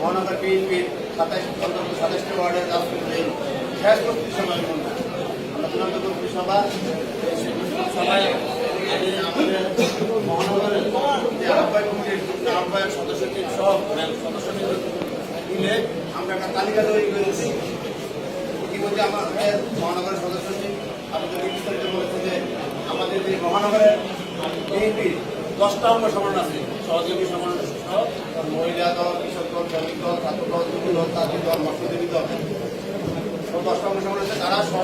মহানগর বিএনপির সাতাশ অন্তর্গত সাতাশটি ওয়ার্ডের রাজনীতির এই শেষ কর্তৃ সভার জন্য আমরা চূড়ান্ত কর্তৃ সভা সভায় আমি আমাদের মহানগরের যে আহ্বায়ক কমিটির আহ্বায়ক সদস্য টিম সহ সদস্য মিলে আমরা একটা তালিকা তৈরি করেছি। ইতিমধ্যে আমাদের মহানগরের সদস্য টিম আপনাদেরকে বিস্তারিত বলেছে যে আমাদের যে মহানগরের বিএনপির দশটা অঙ্গ সমান আছে, সহযোগী সমান মহিলা দল কৃষক দল শ্রমিক দল ছাত্র দল যুব দল দল মৎস্যজীবী দল তারা স্ব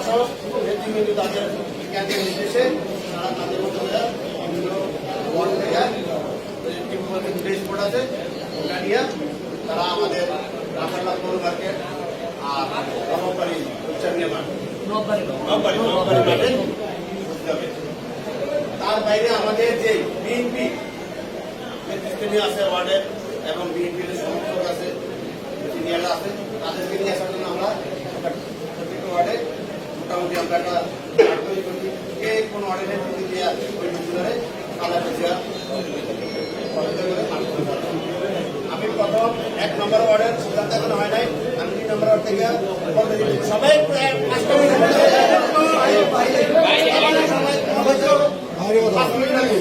তাদের ক্যান্টিন নির্দেশে তারা তারা আমাদের পৌর মার্কেট আর নববাড়ি হবে। তার বাইরে আমাদের যে বিএনপি নেতৃত্বে আছে ওয়ার্ডের এবং বিএনপির সমর্থক আছে সিনিয়ররা আছে তাদেরকে নিয়ে আসার জন্য আমরা প্রত্যেকটা ওয়ার্ডে মোটামুটি আমরা একটা তৈরি করছি। কে কোন ওয়ার্ডের দিয়ে ওই কালা আমি প্রথম এক নম্বর ওয়ার্ডের সিদ্ধান্ত এখনও হয় নাই। আমি দুই নম্বর ওয়ার্ড থেকে দিচ্ছি। সবাই একটু এক- পাঁচটা মিনিট পাঁচ মিনিট লাগে।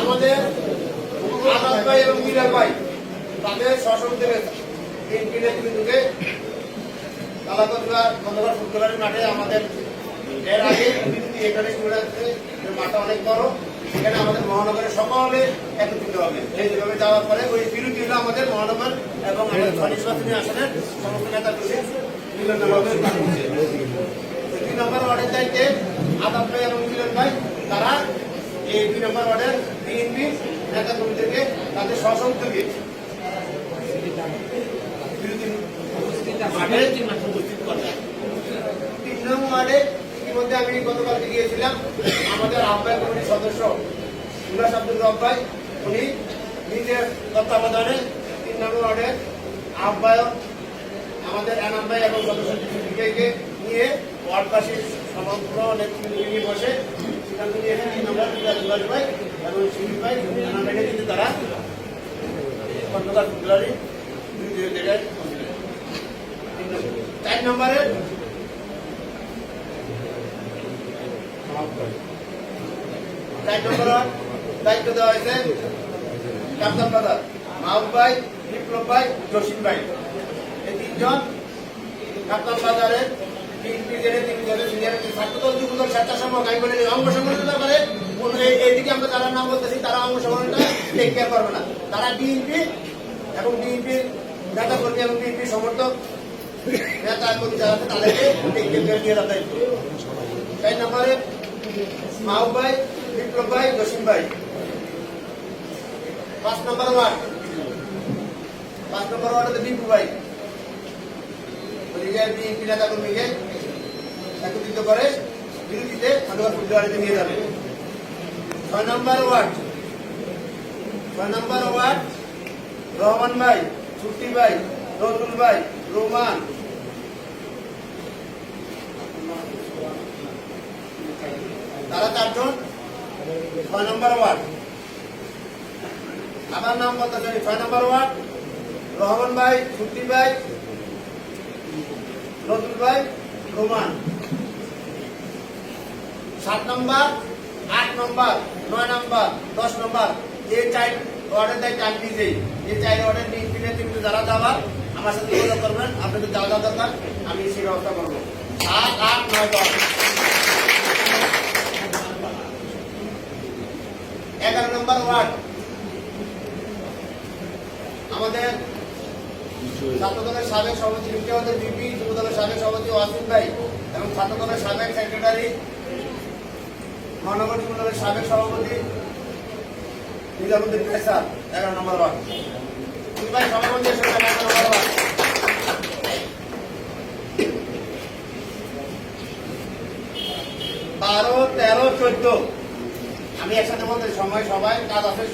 আমাদের আজাদ মাঠে আমাদের এর আগে এখানে অনেক বড়। সেখানে আমাদের মহানগরের সকলে একত্রিত হবে। এই যেভাবে যাওয়ার পরে ওই বিরোধী হলো আমাদের মহানগর এবং আমাদের ছয় নির্বাচনী আসনের সমস্ত নেতা বিভিন্নভাবে পাঠিয়েছে দুই নম্বর ওয়ার্ডের চাইতে আদাব ভাই এবং মিলন ভাই তারা এই দুই নম্বর ওয়ার্ডের বিএনপি নেতা কর্মীদেরকে তাদের উপস্থিত করবে তিন নম্বর ওয়ার্ডে ইতিমধ্যে আমি গতকালকে গিয়েছিলাম। আমাদের আহ্বায়ক কমিটির সদস্য উল্লাস আব্দুল রব ভাই উনি নিজের তত্ত্বাবধানে তিন নম্বর ওয়ার্ডের আহ্বায়ক আমাদের এনাম ভাই এবং সদস্য নিয়ে ওয়ার্ডবাসীর সমগ্র নেতৃত্ব নিয়ে তারা খন্দকার ফুটবলারি দুই দুই জায়গায়। চার নম্বরে চার নম্বর দায়িত্ব দেওয়া হয়েছে কাপ্তান বাজার মাহবুব ভাই বিপ্লব ভাই জসিম এই তিনজন কাপ্তান বাজারের বিএনপি জেলে তিন জনের সিনিয়র ছাত্রদল যুবদল স্বেচ্ছাসেবক আমি বলে অঙ্গ সংগঠনের ব্যাপারে এইদিকে আমরা যারা নাম বলতেছি তারা অঙ্গ সংগঠনটা টেক কেয়ার করবে না তারা বিএনপি এবং বিএনপির নেতা কর্মী এবং বিএনপির সমর্থক নেতা কর্মী যারা আছে তাদেরকে টেক কেয়ার দিয়ে রাখা দায়িত্ব চার নম্বরে মাহবুব ভাই বিপ্লব ভাই জসিম ভাই পাঁচ নম্বর ওয়ার্ড পাঁচ নম্বর ওয়ার্ডে বিপু ভাই বিএনপি নেতা কর্মীকে একত্রিত করে খন্দকার ফুটবলারিতে নিয়ে যাবে। ছয় নম্বর ওয়ার্ড। ছয় নম্বর ওয়ার্ড, রহমান ভাই ছুটি ভাই, নজরুল ভাই, রোমান। তারা চারজন। ছয় নম্বর ওয়ার্ড। আমার নাম বলতেছেন ছয় নম্বর ওয়ার্ড, রহমান ভাই ছুটি ভাই, নজরুল ভাই, রোমান। সাত নম্বর, আট নম্বর, নয় নম্বর, দশ নম্বর এই চার ওয়ার্ডের দায়িত্ব আমি নিজেই। এই চার ওয়ার্ডের বিএনপি কিন্তু যারা যাবার আমার সাথে যোগাযোগ করবেন, আপনাদের যা যা দরকার, আমি সেই ব্যবস্থা করব। সাত, আট, নয়, দশ। এগারো নম্বর ওয়ার্ড। আমাদের ছাত্রদলের সাবেক সভাপতি বিপি, যুবদলের সাবেক সভাপতি ওয়াসিম ভাই এবং ছাত্রদলের সাবেক সেক্রেটারি মহানগর যুবদলের সাবেক সভাপতি নিজামুদ্দিন পেশার এগারো নম্বর ওয়ার্ড। সভাপতি বারো, তেরো, চোদ্দ। আমি একসাথে বলতে সময় সবাই, কাজ আছে।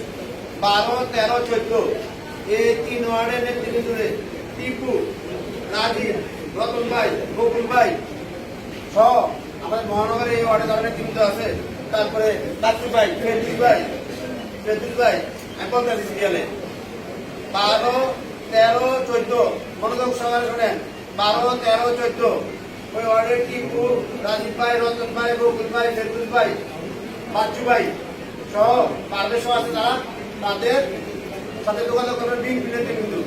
বারো, তেরো, চোদ্দ। এই তিন ওয়ার্ডের নেতৃত্বে টিপু, রাজীব, রতন ভাই, বকুল ভাই সহ আমাদের মহানগরে এই ওয়ার্ডে যারা নেতৃত্ব আছে তারপরে লাট্টু ভাই ফেরদুল ভাই ফেরদুল ভাই এখন বলতে সিরিয়ালে বারো, তেরো, চোদ্দ, মনোযোগ সহকারে শোনেন। বারো, তেরো, চোদ্দ। ওই ওয়ার্ডের টিপু রাজীব ভাই, রঞ্জন ভাই, বকুল ভাই ফেরদুল ভাই, বাচ্চু ভাই সহ সহ আছে তারা তাদের সাথে যোগাযোগ করবেন বিন বিলেতে কিন্তু।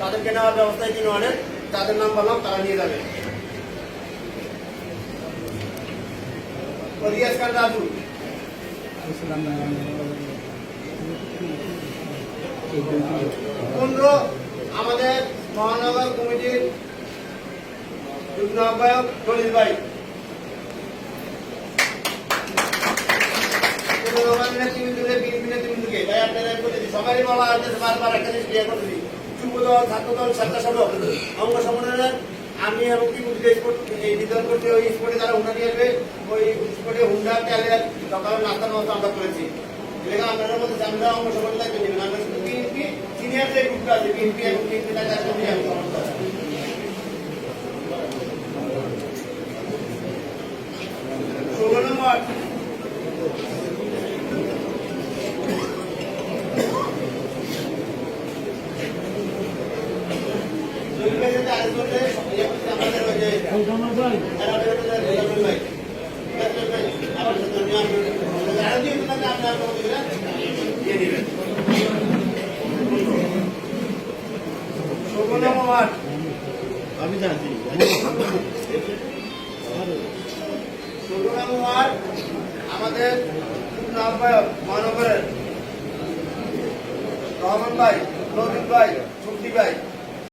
তাদেরকে নেওয়ার ব্যবস্থায় তিনি অনেক। যাদের নাম বললাম তারা নিয়ে যাবে। রিয়াজ খান রাজু পনেরো আমাদের মহানগর কমিটির যুগ্ম আহ্বায়ক দলিল ভাই আপনারা বলে হচ্ছে বারবার একটা জিনিস clear করে দিই। যুব দল, ছাত্র দল, স্বেচ্ছাসেবক, অঙ্গ সংগঠনের আমি এবং কি বুঝতে স্পোর্ট এই বিতরণ করতে, ওই স্পটে তারা হুন্ডা নিয়ে আসবে, ওই স্পটে হুন্ডা ট্যালের সকালে নাস্তার মতো আমরা করেছি এলাকা আপনারা মধ্যে আমরা অঙ্গ লাগবে নেবেন আমরা শুধু বিএনপি সিনিয়র যে গ্রুপটা আছে বিএনপি এবং বিএনপি আমি সমর্থন। ষোলো নম্বর দুই পেজে আরেক করলে ইয়ে করতে আমাদের ওই যে আমি জানি আমাদের আহ্বায়ক মহানগরের রহমান ভাই নদীপ ভাই শক্তি ভাই